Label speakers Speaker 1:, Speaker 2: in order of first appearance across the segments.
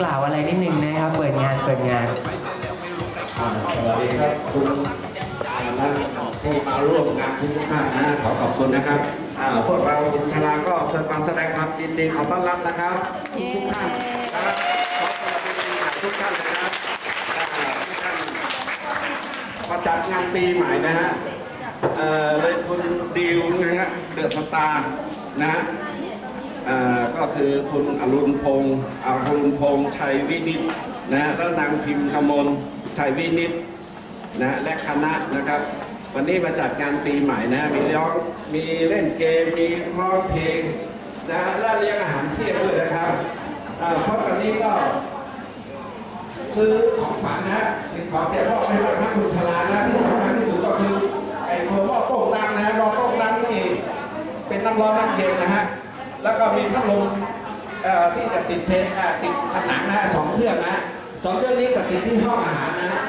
Speaker 1: กล่าวอะไรนิดนึงนะครับ เปิดงานเปิดงาน
Speaker 2: อ่าสวัสดีครับคุณอ่าและผู้มาร่วมงานทุกท่านนะขอขอบคุณนะครับพวกเราคุณชลาก็เชิญมาแสดงความยินดีขอต้อนรับนะครับทุกท่านนะครับขอสวัสดีทุกท่านนะครับทุกท่านมาจัดงานปีใหม่นะฮะเออเลยคุณดิวนะฮะเดอะสตาร์นะฮะ ก็คือคุณอรุณพงศ์อรุณพงศ์ชัยวินิตนะฮะแล้วนางพิมพ์กมลชัยวินิตนะและคณะนะครับ วันนี้มาจัดงานปีใหม่นะมีร้องมีเล่นเกมมีร้องเพลงนะและเลี้ยงอาหารเที่ยงด้วยนะครับเพราะตอนนี้ก็ซื้อของขวัญนะฮะสิ่งของแจกมอบให้กับนักบุญชลานะที่สำคัญที่สุดก็คือไอ้ตัวหม้อต้มน้ำนะฮะหม้อต้มน้ำนี่เป็นน้ำร้อนน้ำเย็นนะฮะ แล้วก็มีพัดลมที่จะติดเทปติดผนังนะฮะสองเครื่องนะสองเครื่องนี้จะติดที่ห้องอาหารนะฮะ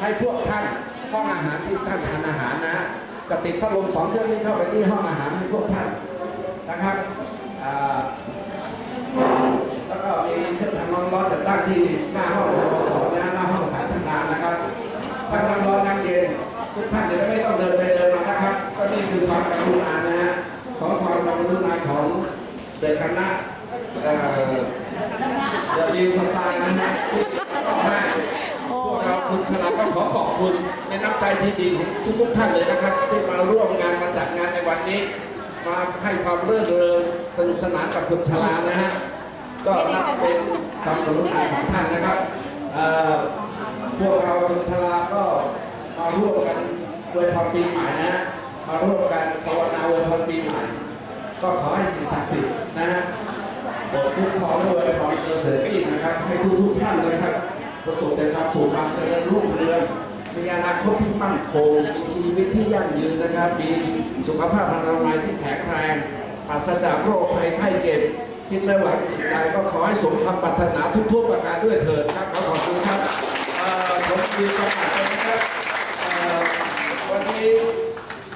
Speaker 2: ให้พวกท่านห้องอาหารที่ท่านทานอาหารนะจะติดพัดลมสองเครื่องนี้เข้าไปที่ห้องอาหารให้พวกท่านนะครับแล้วก็มีเครื่องทำน้ำร้อนจะตั้งที่หน้าห้องสโมสรนะหน้าห้องสาธารณะนะครับทั้งน้ำร้อนน้ำเย็นทุกท่านจะได้ไม่ต้องเดินไปเดินมานะครับ ก็นี่คือความกรุณานะฮะของความกรุณาของ เด็กคณะเอ่อเดอะดิวสตาร์นะฮะที่ต้องให้พวกเราคุณชนะก็ขอขอบคุณในน้ำใจที่ดีของทุกท่านเลยนะครับ ที่มาร่วมงานมาจัดงานในวันนี้ มาให้ความรื่นเริงสนุกสนานกับคุณชลานะฮะก็นับเป็นความกรุณาของท่านนะครับพวกเราคนชราก็มาร่วมกันอวยพรปีใหม่นะฮะมาร่วมกันภาวนาอวยพรปีใหม่ ก็ขอให้สิ่งศักดิ์สิทธิ์นะฮะโปรดคุ้มครองด้วยพรประเสริฐยิ่งนะครับ ให้ทุกทุกท่านเลยครับ ประสบแต่ความสุขความเจริญรุ่งเรืองมีอนาคตที่มั่นคงมีชีวิตที่ยั่งยืนนะครับมีสุขภาพอนามัยที่แข็งแรงปราศจากโรคภัยไข้เจ็บคิดไม่หวังสิ่งใดก็ขอให้สมคำปรารถนาทุกๆประการด้วยเถิดครับขอขอบคุณครับเอ่อผมดีประกาศนะครับวันนี้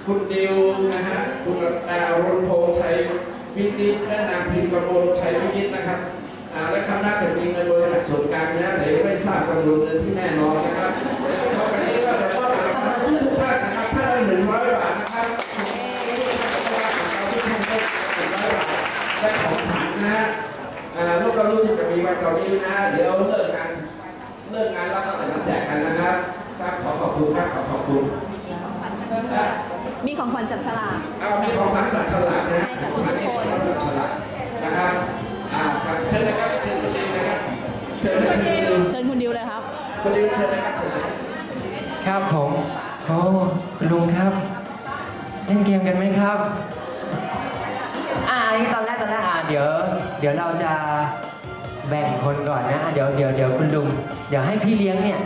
Speaker 2: คุณดิวนะฮะคุณอร์ วินิตและนางพิมพ์กมลชัยวินิตนะครับอ่าและคณะจะมีเงินบริจาคส่วนกลางนะแต่ยังไม่ทราบจำนวนเงินที่แน่นอนนะครับเพราะวันนี้ก็จะมอบให้กับทุกท่านนะครับท่านละหนึ่งร้อยบาทนะครับและของขวัญนะฮะอ่าลูกก็รู้สึกจะมีวันตอนนี้นะเดี๋ยวเลิกงานเลิกงานแล้วก็จะมาแจกกันนะครับครับขอขอบคุณครับขอขอบคุณอ่า
Speaker 3: มีของขวัญจับฉลาก
Speaker 2: เอามีของขวัญ ครับคุณดิว
Speaker 3: เชิญ
Speaker 2: นะครับเชิญนะครับ
Speaker 1: ครับผมโอ้คุณลุงครับ เล่นเกมกันไหมครับ อ่าอันนี้ตอนแรกตอนแรกอ่าเดี๋ยว เดี๋ยวเราจะแบ่งคนก่อนนะอะเดี๋ยวเดี๋ยวเดี๋ยวคุณลุง เดี๋ยวให้พี่เลี้ยงเนี่ย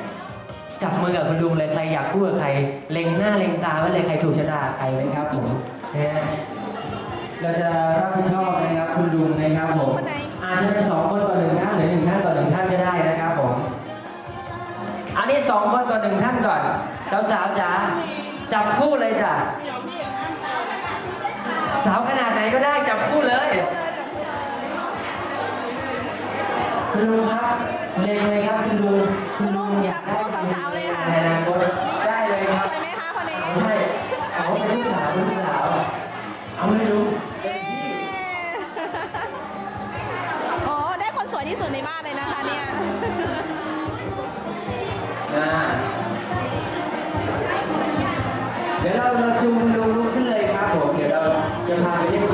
Speaker 1: จับมือกับคุณลุงเลยใครอยากพูดกับใคร เล็งหน้าเล็งตาไว้เลยใครถูกชะตากับใครนะครับผมนะฮะเราจะรับผิดชอบนะครับคุณลุงนะครับผม
Speaker 3: คนไหน
Speaker 1: อาจจะเป็นสองคนต่อหนึ่งท่านหรือหนึ่งท่านต่อหนึ่งท่านก็ได้นะครับผมอั นนี้สองคนต่อหนึ่งท่านก่อน สาวๆจ๋าจับคู่เลยจ้ะสาวขนาดไหนก็ได้จับคู่เลยคุณลุงครับเล็งเลยครับคุณลุงคุณลุงอยากได้
Speaker 3: จับคู่สาวๆเลยค่ะ
Speaker 1: ในอนาคตได้เลยครับ
Speaker 3: สวยไหมคะคนนี้
Speaker 1: ไม่ใช่เอาเป็นลูกสาวเป็นลูกสาวเอาไม่รู้
Speaker 3: เย้โอ้ได้คนสวยที่สุดในบ้านเลยนะคะเนี่ย
Speaker 1: เดี๋ยวเราเราจูงคุณลุงลุกขึ้นเลยครับผมเดี๋ยวเราจะพาไปเล่นเกมแรกกัน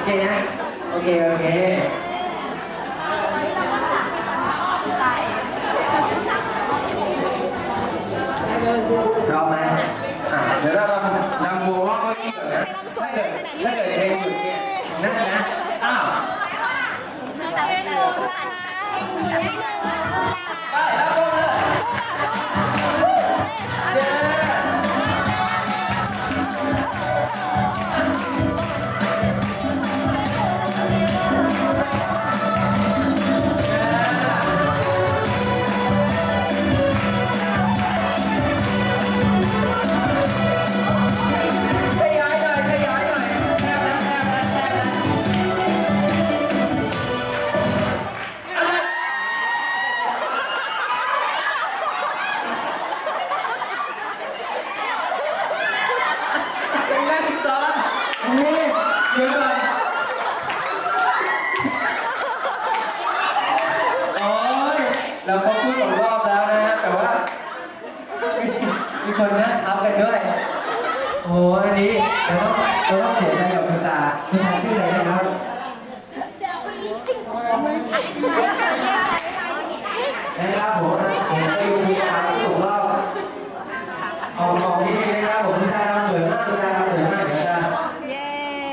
Speaker 1: โอเคพร้อมไหมอะเดี๋ยวเราลำวงว่าเขาที่ก่อนนะ
Speaker 3: ให้ลำสวย
Speaker 1: ถ้า
Speaker 3: เล
Speaker 1: เกิ
Speaker 3: ย
Speaker 1: ด
Speaker 3: ขนาดนี้
Speaker 1: ถ้าเกิดเพลงหยุดเนี่ยนั่นนะอ้าว
Speaker 3: แต่เป็นหนูนะคะนิดนึงนะคะ
Speaker 1: ไปแล้วพวกเรา เราต้องเราต้องเสียใจกับคุณตาคุณตาชื่ออะไรนะครับนะครับผมผมไปดูคุณตาที่ถูกรอบเอาของนี้นะครับผมคุณตาทำสวยมากคุณตาทำสวยมากเดี๋ยวจะ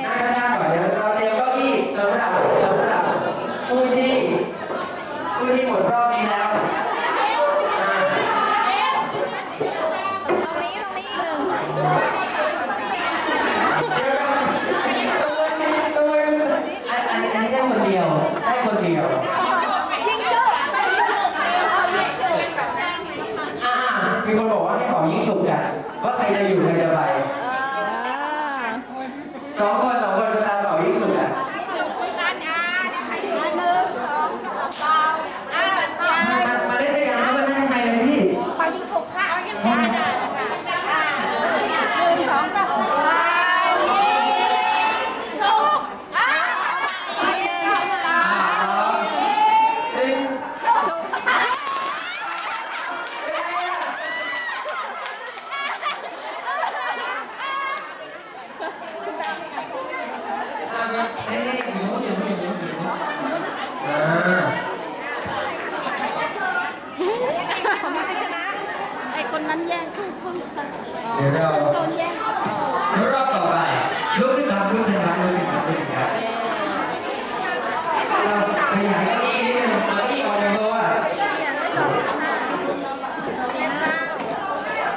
Speaker 1: นั่งข้างๆก่อนเดี๋ยวเราเตรียมเก้าอี้สำหรับสำหรับผู้ที่ผู้ที่หมดรอบนี้แล้วอ่า
Speaker 3: ตรงนี้ตรงนี้อีกหนึ่ง
Speaker 1: อันอันนี้ได้คนเดียว ได้คนเดียว
Speaker 3: ยิงชุบ
Speaker 1: อ่า มีคนบอกว่าให้เป่ายิงฉุบกันว่าใคร จะอยู่ใครจะไป นั้นแย่ง
Speaker 3: เพิ่งเพิ่งเดี๋
Speaker 1: ยวเราโดนแย่
Speaker 3: งรอบต่อไป
Speaker 1: ลุกขึ้นค
Speaker 3: รับ
Speaker 1: ลุกขึ้น
Speaker 4: ครับลุกขึ้นครั
Speaker 1: บลุขึ้นครั
Speaker 3: บขยั